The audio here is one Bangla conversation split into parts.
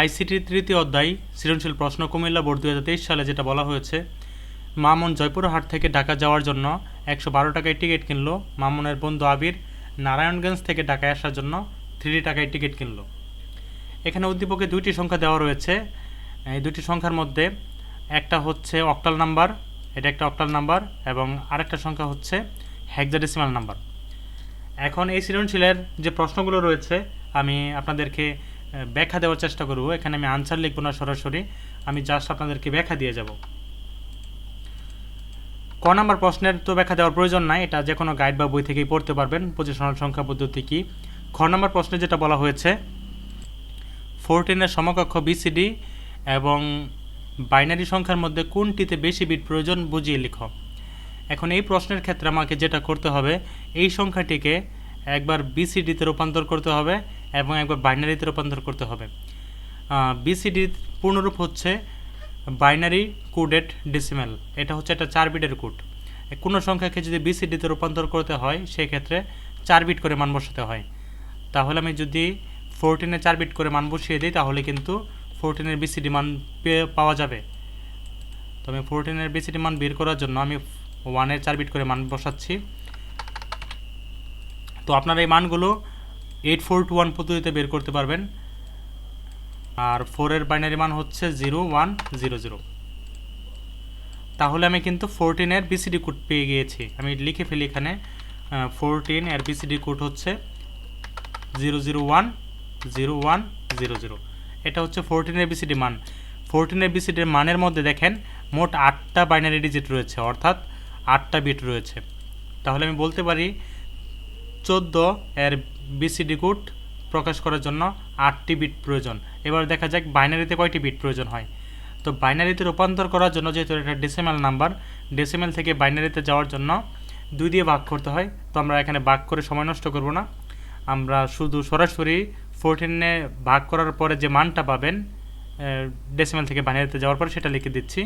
আইসিটির তৃতীয় অধ্যায়, সৃজনশীল প্রশ্ন কুমিল্লা বোর্ড দু হাজার তেইশ সালে যেটা বলা হয়েছে, মামুন জয়পুরহাট থেকে ঢাকা যাওয়ার জন্য একশো বারো টাকায় টিকিট কিনলো। মামুনের বন্ধু আবির নারায়ণগঞ্জ থেকে ঢাকায় আসার জন্য থ্রি টাকায় টিকিট কিনলো। এখানে উদ্দীপকে দুইটি সংখ্যা দেওয়া রয়েছে। এই দুটি সংখ্যার মধ্যে একটা হচ্ছে অক্টাল নাম্বার, এটা একটা অক্টাল নাম্বার, এবং আরেকটা সংখ্যা হচ্ছে হেক্সাডেসিমাল নাম্বার। এখন এই সৃজনশীলের যে প্রশ্নগুলো রয়েছে, আমি আপনাদেরকে ব্যাখ্যা দেওয়ার চেষ্টা করব। এখানে আমি আনসার লিখব না সরাসরি। আমি জাস্ট আপনাদেরকে ব্যাখ্যা দিয়ে যাব। ক নাম্বার প্রশ্নের তো ব্যাখ্যা দেওয়ার প্রয়োজন নাই, এটা যে কোনো গাইড বা বই থেকেই পড়তে পারবেন। পজিশনাল সংখ্যা পদ্ধতি কি? খ নাম্বার প্রশ্নে যেটা বলা হয়েছে ফোরটিনের সমকক্ষ বিসিডি এবং বাইনারি সংখ্যার মধ্যে কোনটিতে বেশি বিট প্রয়োজন বুঝিয়ে লিখো। এখন এই প্রশ্নের ক্ষেত্রে আমাকে যেটা করতে হবে, এই সংখ্যাটিকে একবার বিসিডিতে রূপান্তর করতে হবে। এবং একবার বাইনারিতে রূপান্তর করতে হবে। বিসিডির পূর্ণরূপ হচ্ছে বাইনারি কোডেড ডেসিমেল এটা হচ্ছে একটা চার বিটের কোড কোনো সংখ্যাকে যদি বিসিডিতে রূপান্তর করতে হয়, সেক্ষেত্রে চার বিট করে মান বসাতে হয়। তাহলে আমি যদি ফোরটিনে চার বিট করে মান বসিয়ে দিই, তাহলে কিন্তু ফোরটিনের বিসিডি মান পাওয়া যাবে। তো আমি ফোরটিনের বিসিডি মান বের করার জন্য আমি ওয়ানের চার বিট করে মান বসাচ্ছি। তো আপনারা এই মানগুলো এইট ফোর টু ওয়ান পদ্ধতিতে বের করতে পারবেন। আর ফোরের বাইনারি মান হচ্ছে জিরো ওয়ান জিরো জিরো তাহলে আমি কিন্তু ফোরটিনের বিসিডি কোড পেয়ে গিয়েছি। আমি লিখে ফেলি এখানে ফোরটিন এর বিসিডি কোড হচ্ছে zero zero one zero one zero zero এটা হচ্ছে ফোরটিনের বিসিডি মান। ফোরটিনের বিসিডির মানের মধ্যে দেখেন, মোট আটটা বাইনারি ডিজিট রয়েছে, অর্থাৎ আটটা বিট রয়েছে। তাহলে আমি বলতে পারি চোদ্দ এর বিসিডি কোড প্রকাশ করার জন্য আটটি বিট প্রয়োজন। এবার দেখা যাক বাইনারিতে কয়টি বিট প্রয়োজন হয়। তো বাইনারিতে রূপান্তর করার জন্য যেহেতু এটা ডেসিমেল নাম্বার ডেসিমেল থেকে বাইনারিতে যাওয়ার জন্য দুই দিয়ে ভাগ করতে হয়। তো আমরা এখানে ভাগ করে সময় নষ্ট করব না। আমরা শুধু সরাসরি ফোরটিনে ভাগ করার পরে যে মানটা পাবেন ডেসিমেল থেকে বাইনারিতে যাওয়ার পরে সেটা লিখে দিচ্ছি।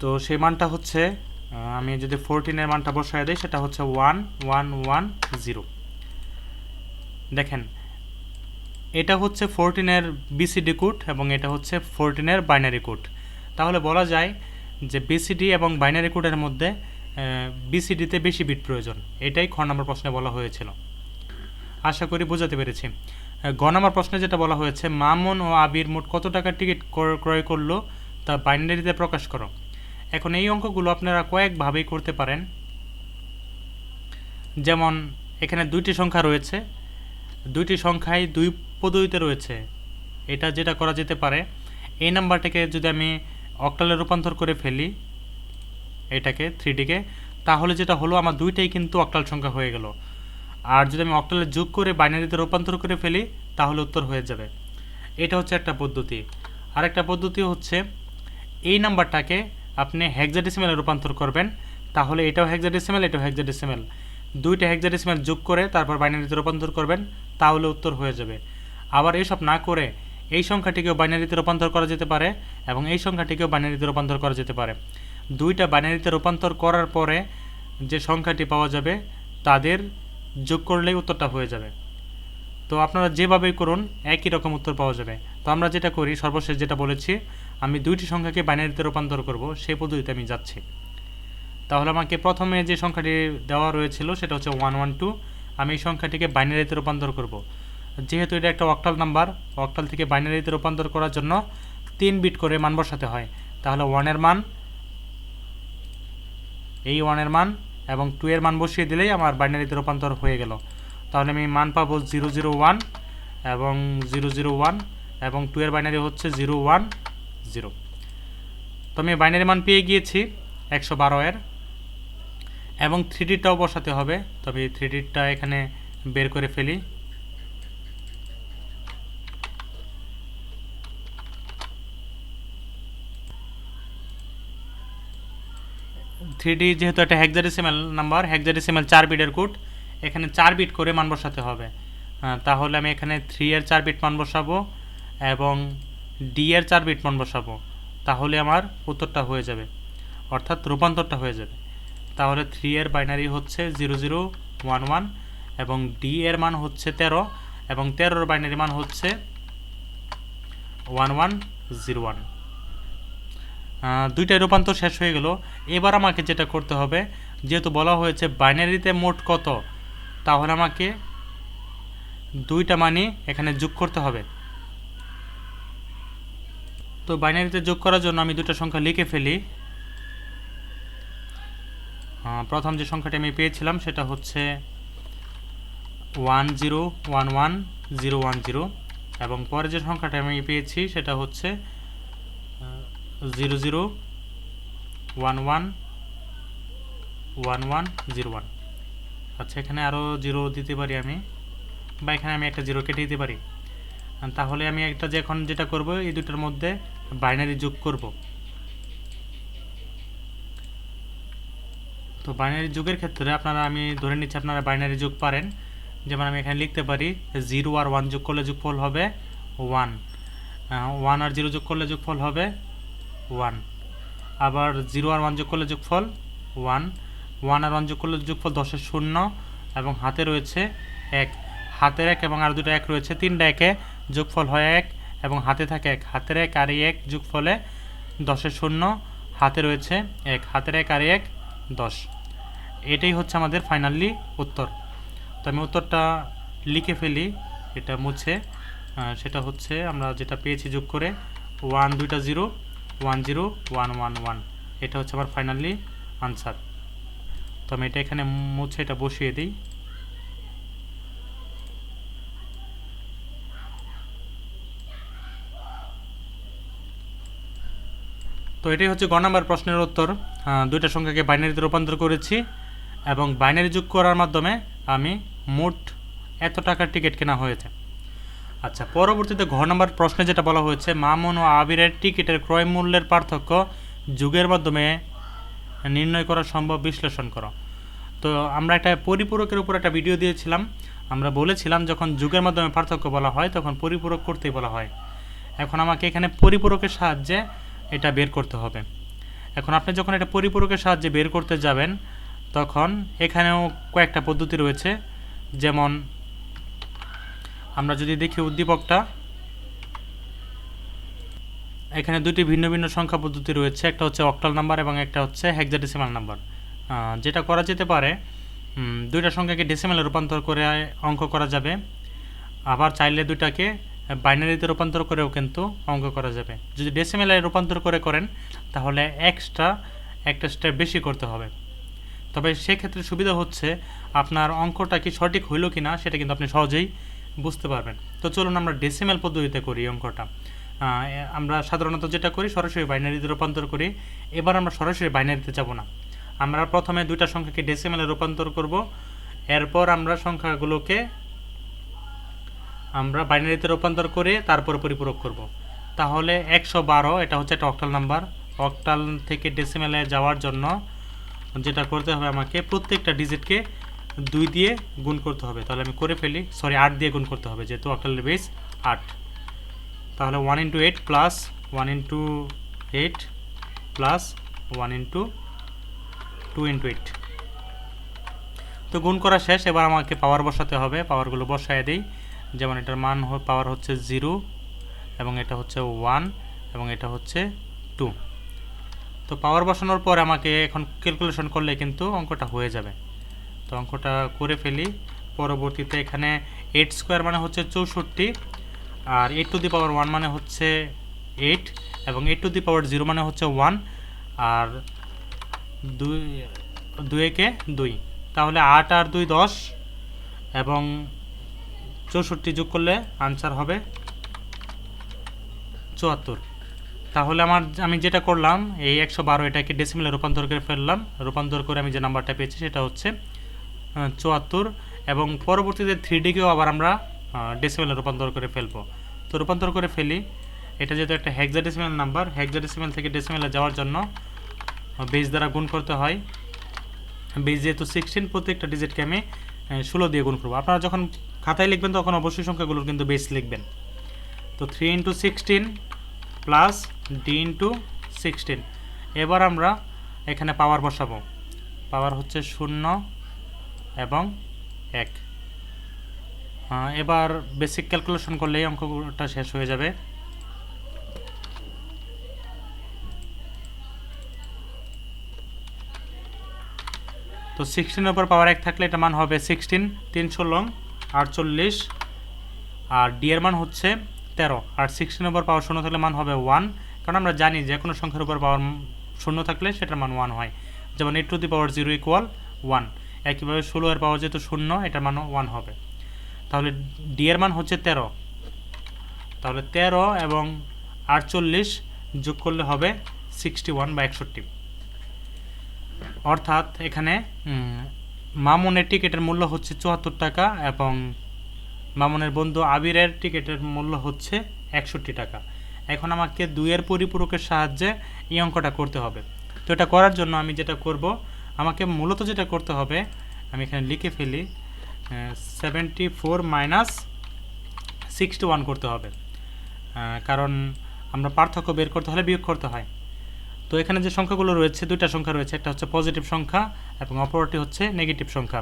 তো সেই মানটা হচ্ছে আমি যদি ফোরটিনের মানটা বসায় দিই, সেটা হচ্ছে ওয়ান ওয়ান ওয়ান জিরো দেখেন, এটা হচ্ছে ফোরটিনের বিসিডি কোড এবং এটা হচ্ছে ফোরটিনের বাইনারি কোড তাহলে বলা যায় যে বিসিডি এবং বাইনারি কোডের মধ্যে বিসিডিতে বেশি বিট প্রয়োজন। এটাই খ নম্বর প্রশ্নে বলা হয়েছিল। আশা করি বোঝাতে পেরেছি। গ নম্বর প্রশ্নে যেটা বলা হয়েছে, মামুন ও আবির মোট কত টাকার টিকিট ক্রয় করল তা বাইনারিতে প্রকাশ করো। এখন এই অঙ্কগুলো আপনারা কয়েকভাবেই করতে পারেন। যেমন, এখানে দুইটি সংখ্যা রয়েছে। দুইটি সংখ্যাই দুই পদ্ধতিতে রয়েছে। এটা যেটা করা যেতে পারে, এই নাম্বারটাকে যদি আমি অক্টালে রূপান্তর করে ফেলি, এটাকে থ্রিডিকে তাহলে যেটা হলো আমার দুইটাই কিন্তু অক্টাল সংখ্যা হয়ে গেল। আর যদি আমি অক্টালে যোগ করে বাইনারিতে রূপান্তর করে ফেলি, তাহলে উত্তর হয়ে যাবে। এটা হচ্ছে একটা পদ্ধতি। আরেকটা পদ্ধতি হচ্ছে, এই নাম্বারটাকে আপনি হেক্সাডেসিমেলে রূপান্তর করবেন, তাহলে এটাও হেক্সাডেসিমেল এটাও হেক্সাডেসিমেল দুইটা হেক্সাডেসিমেল যোগ করে তারপর বাইনারিতে রূপান্তর করবেন, তাহলে উত্তর হয়ে যাবে। আবার এসব না করে এই সংখ্যাটিকেও বাইনারিতে রূপান্তর করা যেতে পারে এবং এই সংখ্যাটিকেও বাইনারিতে রূপান্তর করা যেতে পারে। দুইটা বাইনারিতে রূপান্তর করার পরে যে সংখ্যাটি পাওয়া যাবে, তাদের যোগ করলেই উত্তরটা হয়ে যাবে। তো আপনারা যেভাবেই করুন, একই রকম উত্তর পাওয়া যাবে। তো আমরা যেটা করি, সর্বশেষ যেটা বলেছি আমি দুইটি সংখ্যাকে বাইনারিতে রূপান্তর করব সেই পদ্ধতিতে আমি যাচ্ছি। তাহলে আমাকে প্রথমে যে সংখ্যাটি দেওয়া রয়েছিল, সেটা হচ্ছে ওয়ান ওয়ান টু আমি এই সংখ্যাটিকে বাইনারিতে রূপান্তর করব। যেহেতু এটা একটা অক্টাল নাম্বার অক্টাল থেকে বাইনারিতে রূপান্তর করার জন্য তিন বিট করে মান বসাতে হয়। তাহলে ওয়ানের মান, এই ওয়ানের মান এবং টু এর মান বসিয়ে দিলেই আমার বাইনারিতে রূপান্তর হয়ে গেল। তাহলে আমি মান পাবো জিরো জিরো ওয়ান এবং জিরো জিরো ওয়ান এবং টু এর বাইনারি হচ্ছে জিরো ওয়ান জিরো। তো আমি বাইনারি মান পেয়ে গিয়েছি একশো বারো এর, এবং থ্রিডিটাও বসাতে হবে। তবে থ্রিডিটা এখানে বের করে ফেলি। থ্রিডি যেহেতু একটা হেক্সাডেসিমাল নাম্বার হেক্সাডেসিমাল চার বিটের কোড এখানে চার বিট করে মান বসাতে হবে। তাহলে আমি এখানে থ্রি এর চার বিট মান বসাবো, এবং ডি এর চার বিট মান বসাবো, তাহলে আমার উত্তরটা হয়ে যাবে, অর্থাৎ রূপান্তরটা হয়ে যাবে। তাহলে থ্রি এর বাইনারি হচ্ছে জিরো জিরো ওয়ান ওয়ান এবং ডি এর মান হচ্ছে তেরো এবং তেরোর বাইনারি মান হচ্ছে ওয়ান ওয়ান জিরো ওয়ান দুইটাই রূপান্তর শেষ হয়ে গেল। এবার আমাকে যেটা করতে হবে, যেহেতু বলা হয়েছে বাইনারিতে মোট কত, তাহলে আমাকে দুইটা মানই এখানে যোগ করতে হবে। তো বাইনারিতে যোগ করার জন্য আমি দুটো সংখ্যা লিখে ফেলি। প্রথম যে সংখ্যাটি আমি পেয়েছিলাম সেটা হচ্ছে one zero one one zero one zero এবং পরে যে সংখ্যাটা আমি পেয়েছি সেটা হচ্ছে zero zero one one one one zero one. আচ্ছা এখানে আরও জিরো দিতে পারি আমি বা এখানে আমি একটা জিরো কেটে দিতে পারি। তাহলে আমি একটা যে এখন যেটা করব, এই দুটোর মধ্যে বাইনারি যোগ করব। তো বাইনারি যুগের ক্ষেত্রে আপনারা, আমি ধরে নিচ্ছি আপনারা বাইনারি যোগ পারেন। যেমন আমি এখানে লিখতে পারি, জিরো আর ওয়ান যোগ করলে যোগফল হবে ওয়ান। ওয়ান আর জিরো যোগ করলে যোগফল হবে ওয়ান। আবার জিরো আর ওয়ান যোগ করলে যোগফল ওয়ান। ওয়ান আর ওয়ান যোগ করলে যোগফল দশের শূন্য এবং হাতে রয়েছে এক। হাতের এক এবং আর দুটো এক রয়েছে। তিনটা একে যোগফল হয় এক। এবং হাতে থাকে এক। হাতের এক আর এক এক যোগফলে দশের শূন্য, হাতে রয়েছে এক। হাতের এক আর এক, দশ। এটাই হচ্ছে আমাদের ফাইনালি উত্তর। তো আমি উত্তরটা লিখে ফেলি, এটা মুছে। সেটা হচ্ছে আমরা যেটা পেয়েছি যোগ করে ওয়ান দুইটা zero one zero one one one এটা হচ্ছে আমার ফাইনালি আনসার। তো আমি এটা এখানে মুছে, এটা বসিয়ে দিই। তো এটাই হচ্ছে গ নাম্বার প্রশ্নের উত্তর। দুইটা সংখ্যাকে বাইনারিতে রূপান্তর করেছি এবং বাইনারি যোগ করার মাধ্যমে আমি মোট এত টাকার টিকিট কেনা হয়েছে। আচ্ছা পরবর্তীতে ঘ নম্বর প্রশ্নে যেটা বলা হয়েছে, মামুন ও আবিরের টিকিটের ক্রয় মূল্যের পার্থক্য যুগের মাধ্যমে নির্ণয় করা সম্ভব, বিশ্লেষণ করো। তো আমরা একটা পরিপূরকের উপর একটা ভিডিও দিয়েছিলাম। আমরা বলেছিলাম যখন যুগের মাধ্যমে পার্থক্য বলা হয়, তখন পরিপূরক করতেই বলা হয়। এখন আমাকে এখানে পরিপূরকের সাহায্যে এটা বের করতে হবে। এখন আপনি যখন এটা পরিপূরকের সাহায্যে বের করতে যাবেন, তখন এখানেও কয়েকটা পদ্ধতি রয়েছে। যেমন, আমরা যদি দেখি উদ্দীপকটা, এখানে দুটি ভিন্ন ভিন্ন সংখ্যা পদ্ধতি রয়েছে। একটা হচ্ছে অক্টাল নাম্বার এবং একটা হচ্ছে হেক্সাডেসিমাল নাম্বার। যেটা করা যেতে পারে দুইটা সংখ্যাকে ডেসিমালে রূপান্তর করে অঙ্ক করা যাবে। আবার চাইলে দুইটাকে বাইনারিতে রূপান্তর করেও কিন্তু অঙ্ক করা যাবে। যদি ডেসিমেলে রূপান্তর করে করেন, তাহলে এক্সট্রা একটা স্টেপ বেশি করতে হবে। তবে সেক্ষেত্রে সুবিধা হচ্ছে, আপনার অঙ্কটা কি সঠিক হইল কি না সেটা কিন্তু আপনি সহজেই বুঝতে পারবেন। তো চলুন আমরা ডেসিমেল পদ্ধতিতে করি অঙ্কটা। আমরা সাধারণত যেটা করি, সরাসরি বাইনারিতে রূপান্তর করি। এবার আমরা সরাসরি বাইনারিতে যাব না। আমরা প্রথমে দুইটা সংখ্যাকে ডেসিমেলে রূপান্তর করব। এরপর আমরা সংখ্যাগুলোকে আমরা বাইনারিতে রূপান্তর করে তারপর পরিপূরক করব। তাহলে একশো বারো, এটা হচ্ছে একটা অক্টাল নাম্বার অক্টাল থেকে ডেসিমেলে যাওয়ার জন্য যেটা করতে হবে আমাকে প্রত্যেকটা ডিজিটকে দুই দিয়ে গুণ করতে হবে। তাহলে আমি করে ফেলি সরি আট দিয়ে গুণ করতে হবে যেহেতু অক্টালের বেস আট। তাহলে one into eight plus one into eight plus one into two into eight তো গুণ করা শেষ, এবার আমাকে পাওয়ার বসাতে হবে পাওয়ারগুলো বসায় দিই। যেমন এটার মান পাওয়ার হচ্ছে জিরো, এবং এটা হচ্ছে ওয়ান, এবং এটা হচ্ছে টু। তো পাওয়ার বসানোর পর আমাকে এখন ক্যালকুলেশন করলে কিন্তু অঙ্কটা হয়ে যাবে। তো অঙ্কটা করে ফেলি। পরবর্তীতে এখানে এইট স্কোয়ার মানে হচ্ছে চৌষট্টি, আর eight to the power one মানে হচ্ছে এইট, এবং eight to the power zero মানে হচ্ছে ওয়ান, আর দুই দুই একে দুই। তাহলে আট আর দুই দশ, এবং চৌষট্টি যোগ করলে আনসার হবে চুয়াত্তর। তাহলে আমার আমি যেটা করলাম, এই একশো বারো এটাকে ডেসিমেলে রূপান্তর করে ফেললাম। রূপান্তর করে আমি যে নাম্বারটা পেয়েছি সেটা হচ্ছে চুয়াত্তর এবং পরবর্তীতে থ্রি ডিকেও আবার আমরা ডেসিমেলে রূপান্তর করে ফেলব। তো রূপান্তর করে ফেলি। এটা যেহেতু একটা হেক্সাডেসিমেল নাম্বার হেক্সাডেসিমেল থেকে ডেসিমেলে যাওয়ার জন্য বেস দ্বারা গুণ করতে হয়। বেস যেহেতু সিক্সটিন প্রত্যেকটা ডিজিটকে আমি ষোলো দিয়ে গুণ করব। আপনারা যখন খাতায় লিখবেন, তখন অবশ্যই সংখ্যাগুলোর কিন্তু বেস লিখবেন। তো three into sixteen plus D into sixteen এবার আমরা এখানে পাওয়ার বসাবো। পাওয়ার হচ্ছে শূন্য এবং এক। এবার বেসিক ক্যালকুলেশন করলেই অঙ্কটা শেষ হয়ে যাবে। তো সিক্সটিনের উপর পাওয়ার এক থাকলে এটা মান হবে সিক্সটিন তিনশো লং আটচল্লিশ। আর ডি এর মান হচ্ছে তেরো। আর সিক্সটিনের উপর পাওয়ার শূন্য থাকলে মান হবে ওয়ান কারণ আমরা জানি যে কোনো সংখ্যার উপর পাওয়ার শূন্য থাকলে সেটার মান ওয়ান হয়। যেমন eight to the power zero equal one একইভাবে ষোলো এর পাওয়ার যেহেতু শূন্য, এটার মানও ওয়ান হবে। তাহলে ডি এর মান হচ্ছে তেরো। তাহলে তেরো এবং আটচল্লিশ যোগ করলে হবে সিক্সটি ওয়ান বা একষট্টি। অর্থাৎ এখানে মামুনের টিকিটের মূল্য হচ্ছে চুয়াত্তর টাকা এবং মামুনের বন্ধু আবিরের টিকিটের মূল্য হচ্ছে একষট্টি টাকা। এখন আমাকে দুইয়ের পরিপূরকের সাহায্যে এই অঙ্কটা করতে হবে। তো এটা করার জন্য আমি যেটা করব, আমাকে মূলত যেটা করতে হবে, আমি এখানে লিখে ফেলি seventy four minus sixty one করতে হবে। কারণ আমরা পার্থক্য বের করতে হলে বিয়োগ করতে হয়। তো এখানে যে সংখ্যাগুলো রয়েছে, দুইটা সংখ্যা রয়েছে, একটা হচ্ছে পজিটিভ সংখ্যা এবং অপরটি হচ্ছে নেগেটিভ সংখ্যা।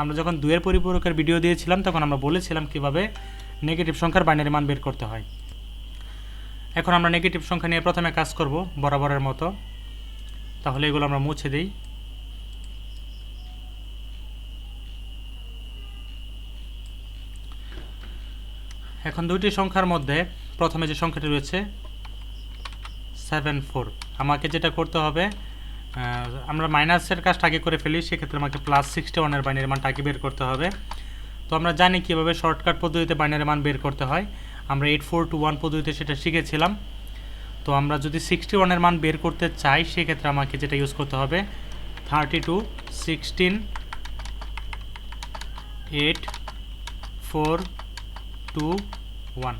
আমরা যখন দুইয়ের পরিপূরকের ভিডিও দিয়েছিলাম, তখন আমরা বলেছিলাম কীভাবে নেগেটিভ সংখ্যার বাইনারি মান বের করতে হয়। এখন আমরা নেগেটিভ সংখ্যা নিয়ে প্রথমে কাজ করব বরাবরের মতো। তাহলে এগুলো আমরা মুছে দিই। এখন দুইটি সংখ্যার মধ্যে প্রথমে যে সংখ্যাটি রয়েছে সেভেন ফোর আমাকে যেটা করতে হবে আমরা মাইনাসের কাজটা আগে করে ফেলি, সেক্ষেত্রে আমাকে প্লাস সিক্সটি ওয়ানের বাইনারি মানটা আগে বের করতে হবে। তো আমরা জানি কীভাবে শর্টকাট পদ্ধতিতে বাইনারি মান বের করতে হয়। আমরা এইট ফোর টু ওয়ান পদ্ধতিতে সেটা শিখেছিলাম। তো আমরা যদি সিক্সটি ওয়ানের মান বের করতে চাই, সেক্ষেত্রে আমাকে যেটা ইউজ করতে হবে thirty two sixteen eight four two one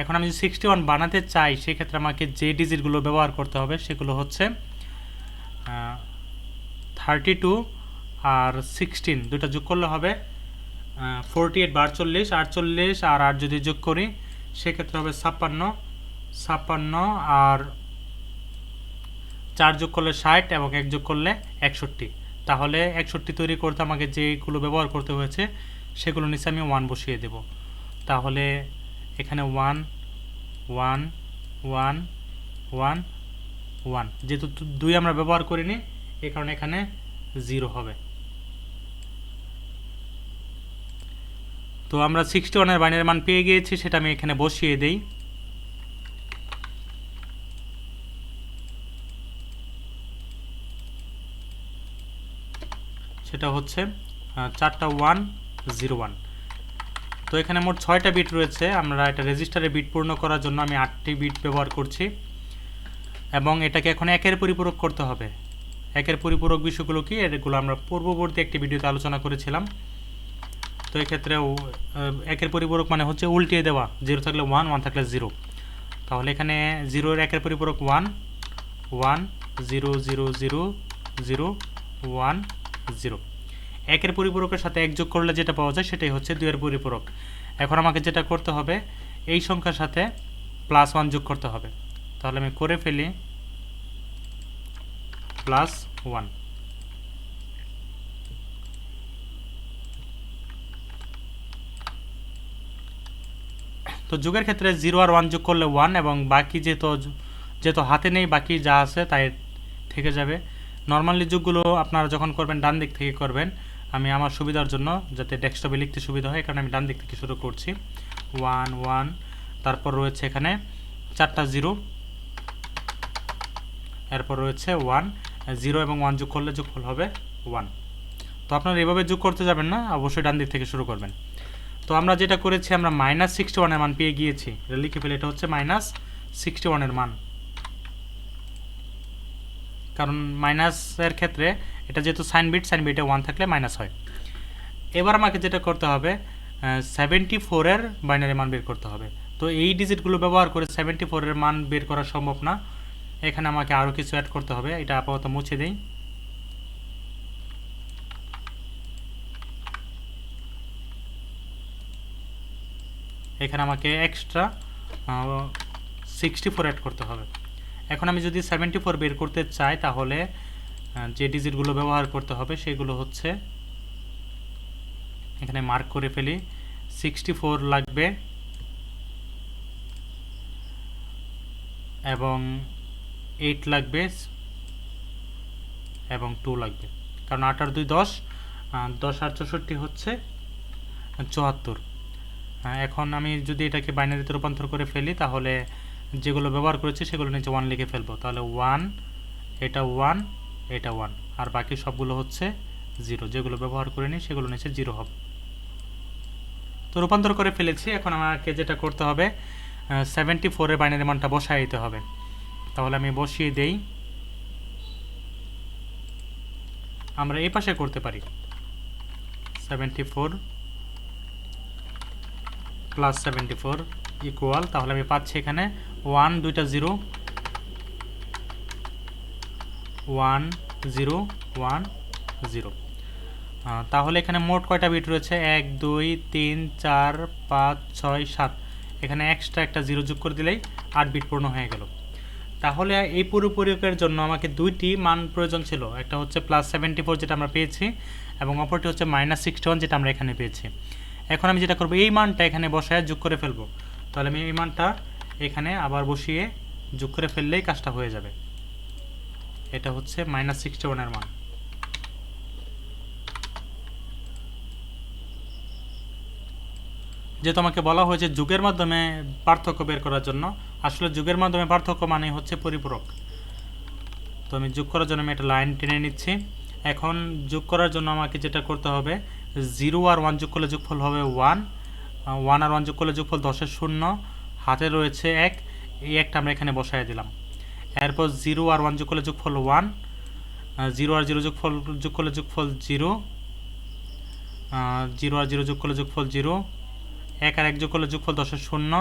এখন আমি যদি সিক্সটি ওয়ান বানাতে চাই, সেক্ষেত্রে আমাকে যে ডিজিটগুলো ব্যবহার করতে হবে, সেগুলো হচ্ছে থার্টি টু আর সিক্সটিন দুটো যোগ করলে হবে ফোরটি এইট বা আটচল্লিশ আটচল্লিশ আর আট যদি যোগ করি, সেক্ষেত্রে হবে ছাপ্পান্ন ছাপ্পান্ন আর চার যোগ করলে ষাট এবং এক যোগ করলে একষট্টি। তাহলে একষট্টি তৈরি করতে আমাকে যেগুলো ব্যবহার করতে হয়েছে, সেগুলো নিচে আমি ওয়ান বসিয়ে দেব। তাহলে এখানে one one one one one যেহেতু দুই আমরা ব্যবহার করিনি, এই কারণে এখানে জিরো হবে। তো আমরা সিক্সটি ওয়ানের বাইনের মান পেয়ে গিয়েছি, সেটা আমি এখানে বসিয়ে দেই। সেটা হচ্ছে চারটা ওয়ান জিরো ওয়ান তো এখানে মোট ছয়টা বিট রয়েছে। আমরা এটা রেজিস্টারে বিট পূর্ণ করার জন্য আমি আটটি বিট ব্যবহার করছি। এবং এটাকে এখন একের পরিপূরক করতে হবে। একের পরিপূরক বিষয়গুলো কি? এগুলো আমরা পূর্ববর্তী একটি ভিডিওতে আলোচনা করেছিলাম। তো এক্ষেত্রে ও- আহ, একের পরিপূরক মানে হচ্ছে উল্টিয়ে দেওয়া। জিরো থাকলে ওয়ান ওয়ান থাকলে জিরো তাহলে এখানে জিরোর একের পরিপূরক one one zero zero zero zero one zero একের পরিপূরকের সাথে এক যোগ করলে যেটা পাওয়া যায় সেটাই হচ্ছে দুইয়ের পরিপূরক। এখন আমাকে যেটা করতে হবে, এই সংখ্যার সাথে প্লাস ওয়ান যোগ করতে হবে। তাহলে আমি করে ফেলি প্লাস ওয়ান তো যোগের ক্ষেত্রে জিরো আর ওয়ান যোগ করলে ওয়ান এবং বাকি যেহেতু যেহেতু হাতে নেই, বাকি যা আছে তাই থেকে যাবে। নর্মালি যুগগুলো আপনারা যখন করবেন, ডান দিক থেকে করবেন আমি আমার সুবিধার জন্য যাতে ডেস্কটপে লিখতে সুবিধা হয় কারণ আমি ডান দিক থেকে শুরু করছি। ওয়ান ওয়ান তারপর রয়েছে এখানে চারটা জিরো। এরপর রয়েছে ওয়ান জিরো এবং ওয়ান যোগ করলে যোগফল হবে ওয়ান তো আপনারা এভাবে যোগ করতে যাবেন না, অবশ্যই ডান দিক থেকে শুরু করবেন। তো আমরা যেটা করেছি, আমরা মাইনাস সিক্সটি ওয়ানের মান পেয়ে গিয়েছি। এটা লিখে ফেলে এটা হচ্ছে মাইনাস সিক্সটি ওয়ানের মান। কারণ মাইনাসের ক্ষেত্রে এটা যেহেতু সাইন বিট সাইন বিটে ওয়ান থাকলে মাইনাস হয়। এবার আমাকে যেটা করতে হবে সেভেন্টি ফোরের বাইনারি মান বের করতে হবে। তো এই ডিজিটগুলো ব্যবহার করে সেভেন্টি ফোরের মান বের করা সম্ভব না। এখানে আমাকে আরও কিছু অ্যাড করতে হবে, এটা আপাতত মুছে দিই। এখানে আমাকে এক্সট্রা সিক্সটি ফোর অ্যাড করতে হবে। এখন আমি যদি সেভেন্টি ফোর বের করতে চাই, তাহলে যে ডিজিটগুলো ব্যবহার করতে হবে সেগুলো হচ্ছে, এখানে মার্ক করে ফেলি সিক্সটি ফোর লাগবে, এবং এইট লাগবে, এবং টু লাগবে। কারণ আট আর দুই দশ দশ আর চৌষট্টি হচ্ছে চুয়াত্তর। এখন আমি যদি এটাকে বাইনারিতে রূপান্তর করে ফেলি, তাহলে যেগুলো ব্যবহার করেছি সেগুলো নিচে ওয়ান লিখে ফেলব। তাহলে ওয়ান এটা ওয়ান এটা ওয়ান আর বাকি সবগুলো হচ্ছে জিরো যেগুলো ব্যবহার করিনি, সেগুলো নিচে জিরো হবে। তো রূপান্তর করে ফেলেছি। এখন আমাকে যেটা করতে হবে সেভেন্টি ফোরের বাইনারি মানটা বসাই দিতে হবে। তাহলে আমি বসিয়ে দেই। আমরা এই পাশে করতে পারি। Seventy four plus seventy four equal তাহলে আমি পাচ্ছি এখানে ওয়ান দুইটা zero one zero one zero তাহলে এখানে মোট কয়টা বিট রয়েছে? এক, দুই, তিন, চার, পাঁচ, ছয়, সাত। এখানে এক্সট্রা একটা জিরো যোগ করে দিলেই আট বিট পূর্ণ হয়ে গেল। তাহলে এই পুরো প্রয়োগের জন্য আমাকে দুইটি মান প্রয়োজন ছিল। একটা হচ্ছে প্লাস সেভেন্টি ফোর যেটা আমরা পেয়েছি এবং অপরটি হচ্ছে মাইনাস সিক্সটি ওয়ান যেটা আমরা এখানে পেয়েছি। এখন আমি যেটা করব, এই মানটা এখানে বসায় যোগ করে ফেলব। তাহলে আমি এই মানটা এখানে আবার বসিয়ে যোগ করে ফেললেই কাজটা হয়ে যাবে। এটা হচ্ছে মাইনাস সিক্সটি ওয়ানের মান। যে তোমাকে বলা হয়েছে যুগের মাধ্যমে পার্থক্য বের করার জন্য, আসলে যুগের মাধ্যমে পার্থক্য মানে হচ্ছে পরিপূরক। তো আমি যোগ করার জন্য আমি একটা লাইন টেনে নিচ্ছি। এখন যোগ করার জন্য আমাকে যেটা করতে হবে জিরো আর ওয়ান যোগ করলে যোগফল হবে ওয়ান ওয়ান আর ওয়ান যোগ করলে যোগফল দশের শূন্য, হাতে রয়েছে এক, এই একটা আমরা এখানে বসায় দিলাম। এরপর জিরো আর ওয়ান যোগ করলে যোগফল ওয়ান জিরো আর জিরো যোগফল যোগ করলে যোগফল জিরো জিরো আর জিরো যোগ করলে যোগফল জিরো, এক আর এক যোগ করলে যোগফল দশের শূন্য,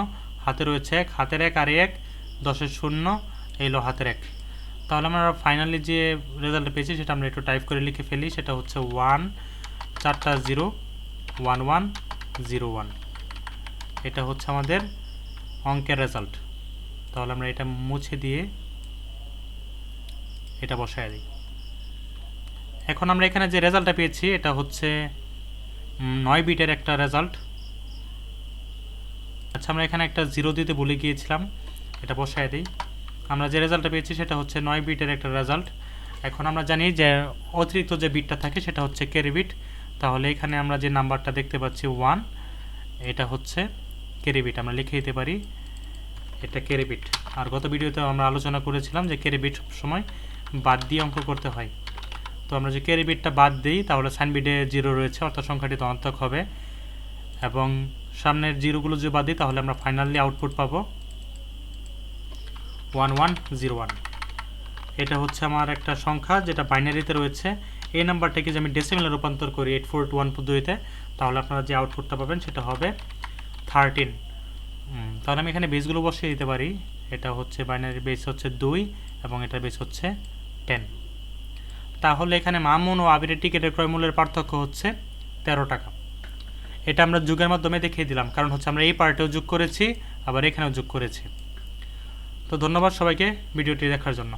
হাতে রয়েছে এক, হাতের এক আর এক, দশের শূন্য এলো হাতের এক। তাহলে আমরা ফাইনালি যে রেজাল্ট পেয়েছি সেটা আমরা একটু টাইপ করে লিখে ফেলি, সেটা হচ্ছে ওয়ান চারটা zero one one zero one এটা হচ্ছে আমাদের অঙ্কের রেজাল্ট তাহলে আমরা এটা মুছে দিয়ে এটা বসায় দিই। এখন আমরা এখানে যে রেজাল্টটা পেয়েছি, এটা হচ্ছে নয় বিটের একটা রেজাল্ট। আচ্ছা আমরা এখানে একটা জিরো দিতে ভুলে গিয়েছিলাম, এটা বসায় দিই। আমরা যে রেজাল্টটা পেয়েছি, সেটা হচ্ছে নয় বিটের একটা রেজাল্ট। এখন আমরা জানি যে, অতিরিক্ত যে বিটটা থাকে, সেটা হচ্ছে ক্যারি বিট। তাহলে এখানে আমরা যে নাম্বারটা দেখতে পাচ্ছি, ওয়ান, এটা হচ্ছে ক্যারি বিট। আমরা লিখে দিতে পারি, এটা ক্যারি বিট। আর গত ভিডিওতে আমরা আলোচনা করেছিলাম যে ক্যারি বিট সবসময় বাদ দিয়ে অঙ্ক করতে হয়। তো আমরা যে ক্যারি বিটটা বাদ দিই, তাহলে সাইন বিটে জিরো রয়েছে, অর্থাৎ সংখ্যাটি ধনাত্মক হবে। এবং সামনের জিরোগুলো যদি বাদ দিই, তাহলে আমরা ফাইনালি আউটপুট পাবো ওয়ান ওয়ান জিরো ওয়ান এটা হচ্ছে আমার একটা সংখ্যা যেটা বাইনারিতে রয়েছে। এই নাম্বারটাকে যে আমি ডেসিমেলে রূপান্তর করি এইট ফোর টু ওয়ান পদ্ধতিতে তাহলে আপনারা যে আউটপুটটা পাবেন সেটা হবে থার্টিন তাহলে আমি এখানে বেসগুলো বসিয়ে দিতে পারি। এটা হচ্ছে বাইনারি বেস হচ্ছে দুই, এবং এটার বেস হচ্ছে টেন। তাহলে এখানে মামুন ও আবিরের টিকিটের ক্রয়মূল্যের পার্থক্য হচ্ছে তেরো টাকা। এটা আমরা যুগের মাধ্যমে দেখিয়ে দিলাম, কারণ হচ্ছে আমরা এই পার্টেও যোগ করেছি, আবার এখানেও যোগ করেছি। তো ধন্যবাদ সবাইকে ভিডিওটি দেখার জন্য।